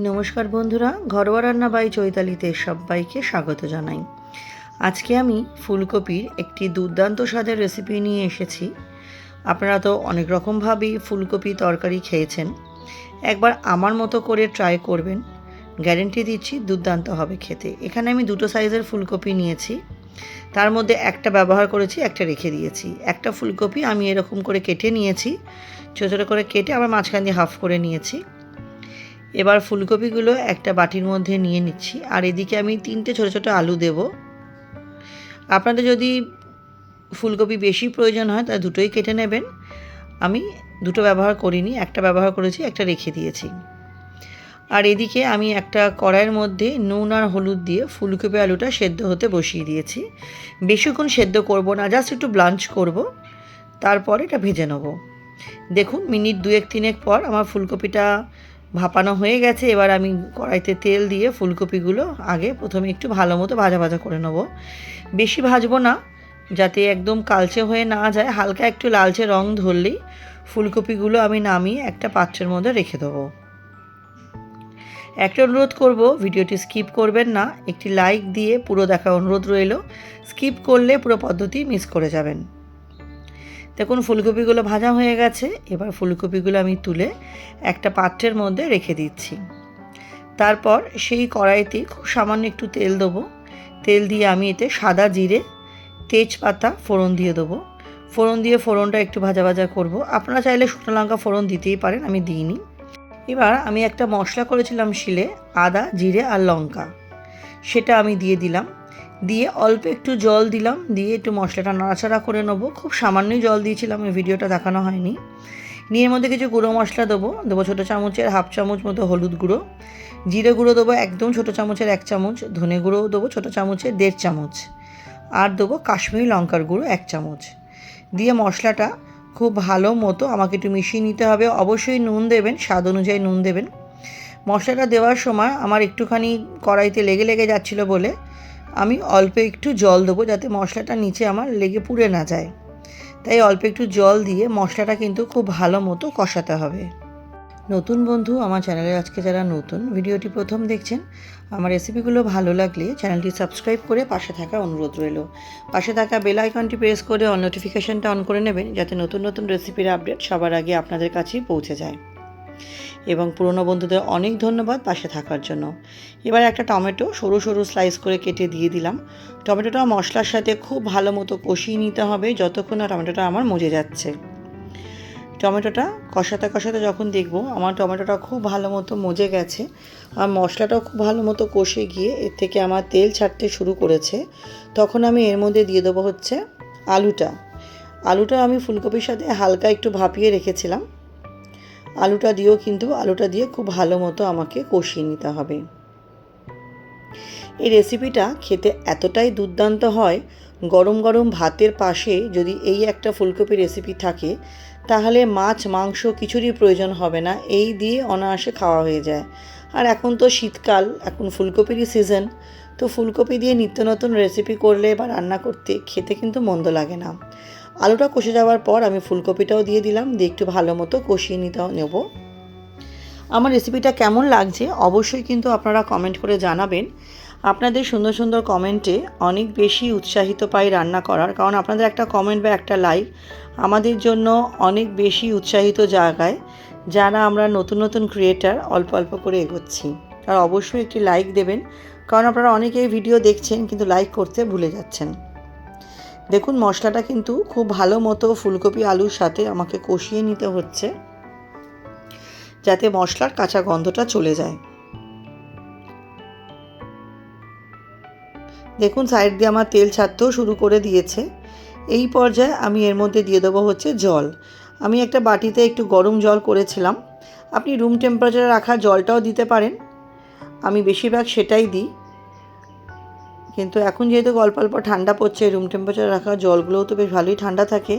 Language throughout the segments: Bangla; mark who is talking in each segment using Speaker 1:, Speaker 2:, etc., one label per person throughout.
Speaker 1: নমস্কার বন্ধুরা, ঘরোয়া রান্না বাই চৈতালিতে সবাইকে স্বাগত জানাই। আজকে আমি ফুলকপির একটি দুর্দান্ত স্বাদের রেসিপি নিয়ে এসেছি। আপনারা তো অনেক রকমভাবেই ফুলকপি তরকারি খেয়েছেন। একবার আমার মতো করে ট্রাই করবেন। গ্যারেন্টি দিচ্ছি, দুর্দান্ত হবে খেতে। এখানে আমি দুটো সাইজের ফুলকপি নিয়েছি। তার মধ্যে একটা ব্যবহার করেছি, একটা রেখে দিয়েছি। একটা ফুলকপি আমি এরকম করে কেটে নিয়েছি। ছোটো ছোটো করে কেটে আবার মাঝখান দিয়ে হাফ করে নিয়েছি। এবার ফুলকপিগুলো একটা বাটির মধ্যে নিয়ে নিচ্ছি। আর এদিকে আমি তিনটে ছোটো ছোটো আলু দেব। আপনাদের যদি ফুলকপি বেশি প্রয়োজন হয় তাহলে দুটোই কেটে নেবেন। আমি দুটো ব্যবহার করিনি, একটা ব্যবহার করেছি, একটা রেখে দিয়েছি। আর এদিকে আমি একটা কড়াইয়ের মধ্যে নুন আর হলুদ দিয়ে ফুলকপি আলুটা সেদ্ধ হতে বসিয়ে দিয়েছি। বেশিক্ষণ সেদ্ধ করব না, জাস্ট একটু ব্লাঞ্চ করব। তারপর এটা ভেজে নেব। দেখুন, মিনিট দুয়েক তিনেক পর আমার ফুলকপিটা ভাপানো হয়ে গেছে, এবার আমি কড়াইতে তেল দিয়ে ফুলকপিগুলো আগে প্রথমে একটু ভালো মতো ভাজা ভাজা করে নেব। বেশি ভাজবো না, যাতে একদম কালচে হয়ে না যায়, হালকা একটু লালচে রং ধরলেই ফুলকপিগুলো আমি নামিয়ে একটা পাত্রের মধ্যে রেখে দেবো। একটা অনুরোধ করব, ভিডিওটি স্কিপ করবেন না, একটি লাইক দিয়ে পুরো দেখা অনুরোধ রইল। স্কিপ করলে পুরো পদ্ধতি মিস করে যাবেন। দেখুন, ফুলকপিগুলো ভাজা হয়ে গেছে। এবার ফুলকপিগুলো আমি তুলে একটা পাত্রের মধ্যে রেখে দিচ্ছি। তারপর সেই কড়াইতে খুব সামান্য একটু তেল দেবো। তেল দিয়ে আমি এতে সাদা জিরে, তেজপাতা, ফোড়ন দিয়ে দেবো। ফোড়ন দিয়ে ফোড়নটা একটু ভাজা ভাজা করব। আপনারা চাইলে শুকনো লঙ্কা ফোড়ন দিতেই পারেন, আমি দিইনি। এবার আমি একটা মশলা করেছিলাম শিলে, আদা, জিরে আর লঙ্কা। সেটা আমি দিয়ে দিলাম। দিয়ে অল্প একটু জল দিলাম, দিয়ে একটু মশলাটা নাড়াচাড়া করে নেব। খুব সামান্যই জল দিয়েছিলাম, এই ভিডিওটা দেখানো হয়নি। নিয়ে এর মধ্যে কিছু গুঁড়ো মশলা দেবো দেবো ছোটো চামচের হাফ চামচ মতো হলুদ গুঁড়ো। জিরে গুঁড়ো দেবো একদম ছোটো চামচের এক চামচ, ধনে গুঁড়োও দেবো ছোটো চামচের দেড় চামচ। আর দেবো কাশ্মীরি লঙ্কার গুঁড়ো এক চামচ। দিয়ে মশলাটা খুব ভালো মতো আমাকে একটু মিশিয়ে নিতে হবে, অবশ্যই নুন দেবেন, স্বাদ অনুযায়ী নুন দেবেন। মশলাটা দেওয়ার সময় আমার একটুখানি কড়াইতে লেগে লেগে যাচ্ছিল বলে আমি অল্প একটু জল দেবো যাতে মশলাটা নিচে আমার লেগে পুড়ে না যায়। তাই অল্প একটু জল দিয়ে মশলাটা কিন্তু খুব ভালো মতো কষাতে হবে। নতুন বন্ধু, আমার চ্যানেলে আজকে যারা নতুন, ভিডিওটি প্রথম দেখছেন, আমার রেসিপিগুলো ভালো লাগলে চ্যানেলটি সাবস্ক্রাইব করে পাশে থাকা অনুরোধ রইল। পাশে থাকা বেল আইকনটি প্রেস করে অন নোটিফিকেশানটা অন করে নেবেন, যাতে নতুন নতুন রেসিপির আপডেট সবার আগে আপনাদের কাছেই পৌঁছে যায়। এবং পুরনো বন্ধুদের অনেক ধন্যবাদ পাশে থাকার জন্য। এবার একটা টমেটো সরু সরু স্লাইস করে কেটে দিয়ে দিলাম। টমেটোটা মশলার সাথে খুব ভালো মতো কষিয়ে নিতে হবে যতক্ষণ না টমেটোটা আমার মজে যাচ্ছে। টমেটোটা কষাতে কষাতে যখন দেখব আমার টমেটোটা খুব ভালো মতো মজে গেছে, আর মশলাটাও খুব ভালো মতো কষে গিয়ে এর থেকে আমার তেল ছাড়তে শুরু করেছে, তখন আমি এর মধ্যে দিয়ে দেবো হচ্ছে আলুটা। আলুটা আমি ফুলকপির সাথে হালকা একটু ভাপিয়ে রেখেছিলাম। আলুটা দিয়েও কিন্তু আলুটা দিয়ে খুব ভালো মতো আমাকে কষিয়ে নিতে হবে। এই রেসিপিটা খেতে এতটাই দুর্দান্ত হয়, গরম গরম ভাতের পাশে যদি এই একটা ফুলকপি রেসিপি থাকে, তাহলে মাছ, মাংস কিছুরই প্রয়োজন হবে না, এই দিয়ে অনায়াসে খাওয়া হয়ে যায়। আর এখন তো শীতকাল, এখন ফুলকপিরই সিজন তো ফুলকপি দিয়ে নিত্য নতুন রেসিপি করলে বা রান্না করতে খেতে কিন্তু মন্দ লাগে না। আলুটা কষে যাওয়ার পর আমি ফুলকপিটাও দিয়ে দিলাম, দিয়ে একটু ভালো মতো কষিয়ে নিতে নেব। আমার রেসিপিটা কেমন লাগছে অবশ্যই কিন্তু আপনারা কমেন্ট করে জানাবেন। আপনাদের সুন্দর সুন্দর কমেন্টে অনেক বেশি উৎসাহিত পাই রান্না করার, কারণ আপনাদের একটা কমেন্ট বা একটা লাইক আমাদের জন্য অনেক বেশি উৎসাহিত জায়গায়, যারা আমরা নতুন নতুন ক্রিয়েটার অল্প অল্প করে এগোচ্ছি। আর অবশ্যই একটি লাইক দেবেন, কারণ আপনারা অনেকেই ভিডিও দেখছেন কিন্তু লাইক করতে ভুলে যাচ্ছেন। দেখুন, মশলাটা কিন্তু খুব ভালো মতো ফুলকপি, আলুর সাথে আমাকে কষিয়ে নিতে হচ্ছে, যাতে মশলার কাঁচা গন্ধটা চলে যায়। দেখুন, সাইড দিয়ে আমার তেল ছাড়তেও শুরু করে দিয়েছে। এই পর্যায়ে আমি এর মধ্যে দিয়ে দেবো হচ্ছে জল। আমি একটা বাটিতে একটু গরম জল করেছিলাম। আপনি রুম টেম্পারেচারে রাখা জলটাও দিতে পারেন। আমি বেশিরভাগ সেটাই দিই। কিন্তু এখন যেহেতু অল্প অল্প ঠান্ডা পড়ছে রুম টেম্পারেচার রাখা, জলগুলোও তো বেশ ভালোই ঠান্ডা থাকে,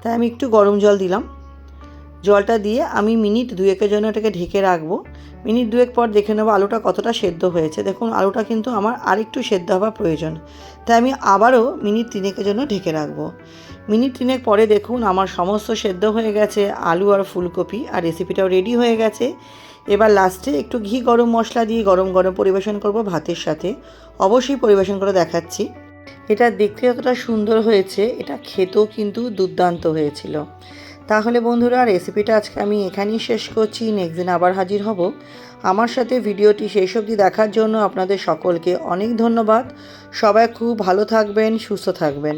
Speaker 1: তাই আমি একটু গরম জল দিলাম। জলটা দিয়ে আমি মিনিট দুয়েকের জন্য এটাকে ঢেকে রাখব। মিনিট দুয়েক পর দেখে নেব আলুটা কতটা সেদ্ধ হয়েছে। দেখুন, আলুটা কিন্তু আমার আরেকটু সেদ্ধ হওয়া প্রয়োজন, তাই আমি আবারও মিনিট তিনেকের জন্য ঢেকে রাখব। মিনিট তিনেক পরে দেখুন, আমার সমস্ত সেদ্ধ হয়ে গেছে আলু আর ফুলকপি, আর রেসিপিটাও রেডি হয়ে গেছে। এবার লাস্টে একটু ঘি গরম মশলা দিয়ে গরম গরম পরিবেশন করব ভাতের সাথে। অবশ্যই পরিবেশন করে দেখাচ্ছি। এটা দেখতে যতটা সুন্দর হয়েছে, এটা খেতেও কিন্তু দুর্দান্ত হয়েছিল। তাহলে বন্ধুরা রেসিপিটা আজকে আমি এখানেই শেষ করছি নেক্সট দিন আবার হাজির হব। আমার সাথে ভিডিওটি শেষ অবধি দেখার জন্য আপনাদের সকলকে অনেক ধন্যবাদ। সবাই খুব ভালো থাকবেন, সুস্থ থাকবেন।